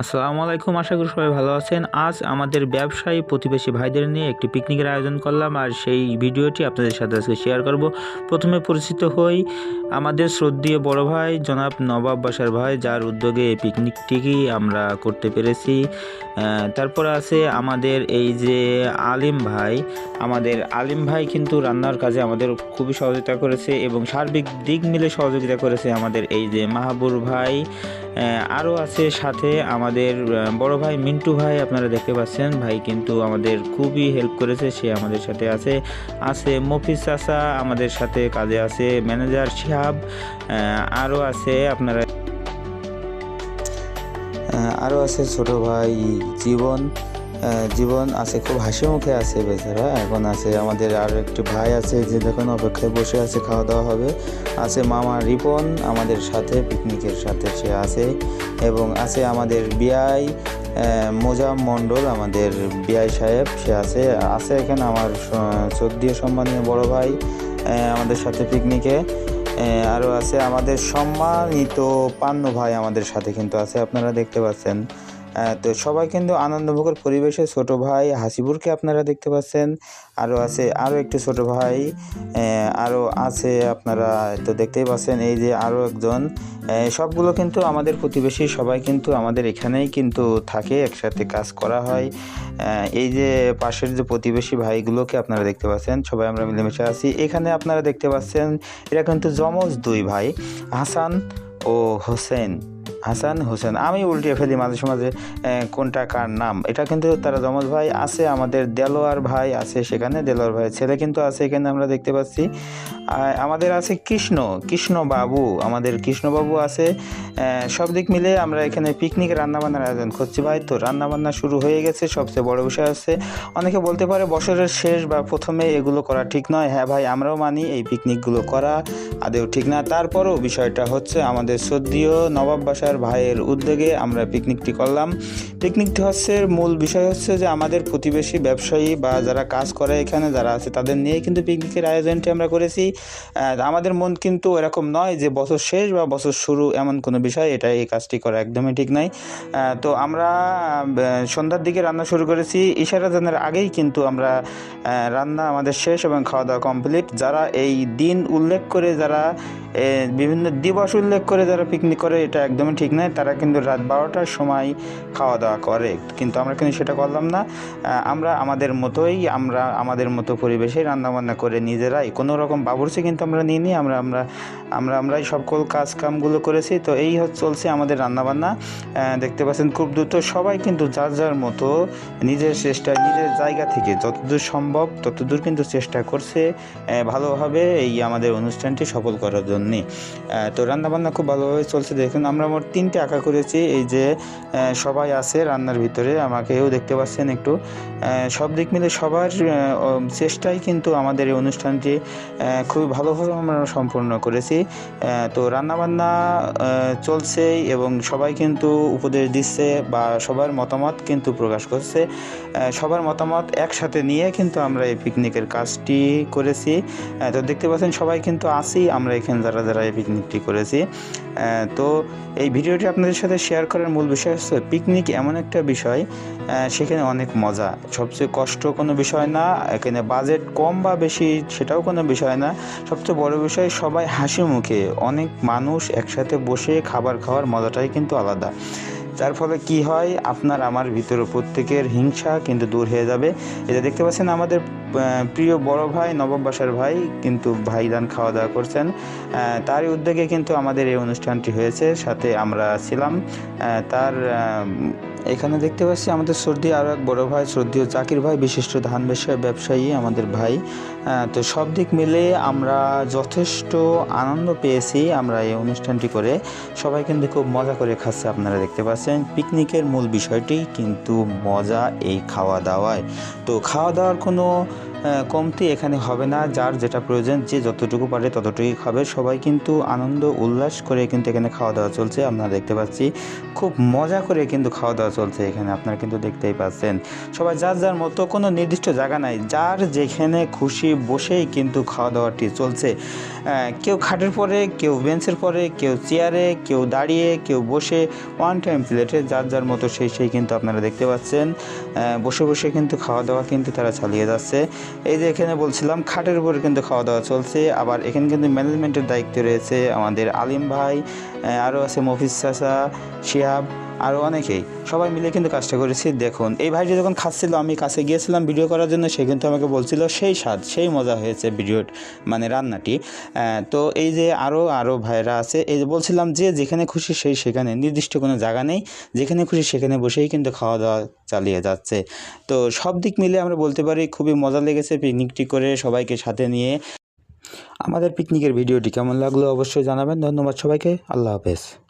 আসসালামু আলাইকুম, আশা করি সবাই ভালো আছেন। আজ আমাদের ব্যবসায়ী প্রতিবেশী ভাইদের নিয়ে একটি পিকনিকের আয়োজন করলাম আর সেই ভিডিওটি আপনাদের সাথে আজকে শেয়ার করব। প্রথমে পরিচিত হই আমাদের শ্রদ্ধীয় বড় ভাই জনাব নবাব বাসার ভাই, যার উদ্যোগে এই পিকনিকটিকে আমরা করতে পেরেছি। তারপর আছে আমাদের এই যে আলিম ভাই। আমাদের আলিম ভাই কিন্তু রান্নার কাজে আমাদের খুবই সহযোগিতা করেছে এবং সার্বিক দিক মিলে সহযোগিতা করেছে আমাদের এই যে মাহাবুর ভাই। আরও আছে সাথে আমাদের বড় ভাই মিন্টু ভাই, আপনারা দেখতে পাচ্ছেন। ভাই কিন্তু আমাদের খুবই হেল্প করেছে, সে আমাদের সাথে আছে। আছে মফিজ চাষা আমাদের সাথে কাজে আছে ম্যানেজার শিহাব আরও আছে আপনারা। আরও আছে ছোট ভাই জীবন। জীবন আছে, খুব হাসি মুখে আছে বেচারা। এখন আছে আমাদের আরও একটি ভাই আছে যে দেখুন অপেক্ষায় বসে আছে খাওয়া দাওয়া হবে। আছে মামা রিপন, আমাদের সাথে, পিকনিকের সাথে সে আছে। এবং আছে আমাদের বিআই মোজাম মণ্ডল, আমাদের বিআই সাহেব, সে আছে। আছে এখানে আমার শ্রদ্ধীয় সম্মানীয় বড় ভাই আমাদের সাথে পিকনিকে। আরও আছে আমাদের সম্মানিত পান্নু ভাই আমাদের সাথে কিন্তু আছে, আপনারা দেখতে পাচ্ছেন। তো সবাই কিন্তু আনন্দমুখর পরিবেশে ছোট ভাই হাসিপুরকে আপনারা দেখতে পাচ্ছেন। আরও আছে আরও একটি ছোট ভাই আরও আছে আপনারা তো দেখতেই পাচ্ছেন, এই যে আরও একজন। সবগুলো কিন্তু আমাদের প্রতিবেশী, সবাই কিন্তু আমাদের এখানেই কিন্তু থাকে, একসাথে কাজ করা হয়। এই যে পাশের যে প্রতিবেশী ভাইগুলোকে আপনারা দেখতে পাচ্ছেন, সবাই আমরা মিলেমিশে আছি। এখানে আপনারা দেখতে পাচ্ছেন, এরা কিন্তু যমজ দুই ভাই, হাসান ও হোসেন। হাসান হোসেন, আমি উল্টিয়ে ফেলি মাঝে মাঝে কোনটা কার নাম। এটা কিন্তু তারা যমজ ভাই আছে, আমাদের দেলোয়ার ভাই আছে সেখানে, দেলোয়ার ভাইয়ের ছেলে কিন্তু আছে এখানে আমরা দেখতে পাচ্ছি। আমাদের আছে কৃষ্ণ কৃষ্ণ বাবু, আমাদের কৃষ্ণ বাবু আছে। সব দিক মিলে আমরা এখানে পিকনিক রান্নাবান্নার আয়োজন করছি। ভাই, তো রান্নাবান্না শুরু হয়ে গেছে, সবচেয়ে বড় বিষয় আছে অনেকে বলতে পারে বছরের শেষ বা প্রথমে এগুলো করা ঠিক নয়। হ্যাঁ ভাই, আমরাও মানি এই পিকনিকগুলো করা আদেও ঠিক না। তারপরও বিষয়টা হচ্ছে আমাদের সদ্যীয় নবাব বাসার ভাইয়ের উদ্যোগে আমরা পিকনিকটি করলাম। পিকনিকটি হচ্ছে মূল বিষয় হচ্ছে যে আমাদের প্রতিবেশী ব্যবসায়ী বা যারা কাজ করে এখানে, যারা আছে তাদের নিয়ে কিন্তু পিকনিকের আয়োজনটি আমরা করেছি। আমাদের মন কিন্তু এরকম নয় যে বছর শেষ বা বছর শুরু এমন কোনো বিষয় এটা এই কাজটি করা একদমই ঠিক নয়। তো আমরা সন্ধ্যার দিকে রান্না শুরু করেছি। ইশারা জানার আগেই কিন্তু আমরা রান্না আমাদের শেষ এবং খাওয়া দাওয়া কমপ্লিট। যারা এই দিন উল্লেখ করে যারা বিভিন্ন দিবস উল্লেখ করে যারা পিকনিক করে, এটা একদমই ঠিক নয়। তারা কিন্তু রাত বারোটার সময় খাওয়া দাওয়া করে। কিন্তু আমরা কিন্তু সেটা করলাম না। আমরা আমাদের মতোই, আমরা আমাদের মতো পরিবেশে রান্নাবান্না করে নিজেরাই। কোনো রকম বাবুর্চি কিন্তু আমরা নিইনি। আমরা আমরা আমরা, আমরাই সকল কাজ কামগুলো করেছি। তো এই চলছে আমাদের রান্নাবান্না। দেখতে পাচ্ছেন খুব দ্রুত সবাই কিন্তু যার যার মতো নিজের চেষ্টা, নিজের জায়গা থেকে যতদূর সম্ভব, ততদূর কিন্তু চেষ্টা করছে ভালোভাবে এই আমাদের অনুষ্ঠানটি সফল করার জন্যে। আহ, তো রান্নাবান্না খুব ভালোভাবে চলছে। দেখুন আমরা মোট তিনটে আঁকা করেছি। এই যে সবাই আছে রান্নার ভিতরে আমাকেও দেখতে পাচ্ছেন একটু। সব দিক মিলে সবার চেষ্টায় কিন্তু আমাদের এই অনুষ্ঠানটি খুবই ভালোভাবে আমরা সম্পূর্ণ করেছি। তো রান্নাবান্না চলছেই এবং সবাই কিন্তু উপদেশ দিচ্ছে বা সবার মতামত কিন্তু প্রকাশ করছে। সবার মতামত একসাথে নিয়ে কিন্তু আমরা এই পিকনিকের কাজটি করেছি। তো দেখতে পাচ্ছেন সবাই কিন্তু আছি আমরা এখানে যারা যারা এই পিকনিকটি করেছি। তো এই ভিডিওটি আপনাদের সাথে শেয়ার করার মূল বিষয় হচ্ছে পিকনিক এমন একটা বিষয় সেখানে অনেক মজা। সবচেয়ে কষ্ট কোনো বিষয় না, এখানে বাজেট কম বা বেশি সেটাও কোনো বিষয় না। সবচেয়ে বড় বিষয় সবাই হাসি মুখে অনেক মানুষ একসাথে বসে খাবার খাওয়ার মজাটাই কিন্তু আলাদা। যার ফলে কি হয়? আপনার আমার ভিতরে প্রত্যেকের হিংসা কিন্তু দূর হয়ে যাবে। এটা দেখতে পাচ্ছেন আমাদের প্রিয় বড় ভাই নবম বাসার ভাই কিন্তু ভাইদান খাওয়া দাওয়া করছেন তারই উদ্যোগে কিন্তু আমাদের এই অনুষ্ঠানটি হয়েছে। সাথে আমরা ছিলাম। তার এখানে দেখতে পাচ্ছি আমাদের সর্দি আরও এক বড় ভাই, সর্দি ও জাকির ভাই, বিশিষ্ট ধান ব্যবসায়, ব্যবসায়ী আমাদের ভাই। তো সব দিক মিলে আমরা যথেষ্ট আনন্দ পেয়েছি আমরা এই অনুষ্ঠানটি করে। সবাই কিন্তু খুব মজা করে খাচ্ছে আপনারা দেখতে পাচ্ছেন। পিকনিকের মূল বিষয়টি কিন্তু মজা এই খাওয়া দাওয়ায় তো খাওয়া দাওয়ার কোনো কমতি এখানে হবে না, যার যেটা প্রয়োজন, যে যতটুকু পারে ততটুকুই খাবে। সবাই কিন্তু আনন্দ, উল্লাস করে কিন্তু এখানে খাওয়া দাওয়া চলছে। আপনারা দেখতে পাচ্ছি, খুব মজা করে কিন্তু খাওয়া দাওয়া চলছে এখানে, আপনারা কিন্তু দেখতেই পাচ্ছেন। সবাই যার যার মতো, কোনো নির্দিষ্ট জায়গা নাই, যার যেখানে খুশি বসেই কিন্তু খাওয়া দাওয়াটি চলছে কেউ খাটের পরে, কেউ বেঞ্চের পরে, কেউ চেয়ারে, কেউ দাঁড়িয়ে, কেউ বসে ওয়ান টাইম প্লেটে যার যার মতো সেই সেই কিন্তু আপনারা দেখতে পাচ্ছেন। বসে বসে কিন্তু খাওয়া দাওয়া কিন্তু তারা চালিয়ে যাচ্ছে। এই যে এখানে বলছিলাম, খাটের উপরে কিন্তু খাওয়া দাওয়া চলছে। আবার এখানে কিন্তু ম্যানেজমেন্টের দায়িত্ব রয়েছে আমাদের আলিম ভাই আরও আছে মফিজ চাষা শিহাব। আরও অনেকেই। সবাই মিলে কিন্তু কাজটা করেছি, দেখুন। এই ভাইটি যখন খাচ্ছিল, আমি কাছে গিয়েছিলাম ভিডিও করার জন্য, সে কিন্তু আমাকে বলছিল, সেই স্বাদ, সেই মজা হয়েছে ভিডিও মানে রান্নাটি। তো এই যে আরও আরও ভাইরা আছে, এই যে বলছিলাম যে যেখানে খুশি সেই সেখানে, নির্দিষ্ট কোনো জায়গা নেই। যেখানে খুশি সেখানে বসেই কিন্তু খাওয়া দাওয়া চালিয়ে যাচ্ছে। তো সব দিক মিলে আমরা বলতে পারি, খুবই মজা লেগেছে পিকনিকটি করে সবাইকে সাথে নিয়ে। আমাদের পিকনিকের ভিডিওটি কেমন লাগল অবশ্যই জানাবেন। ধন্যবাদ সবাইকে। আল্লাহ হাফেজ।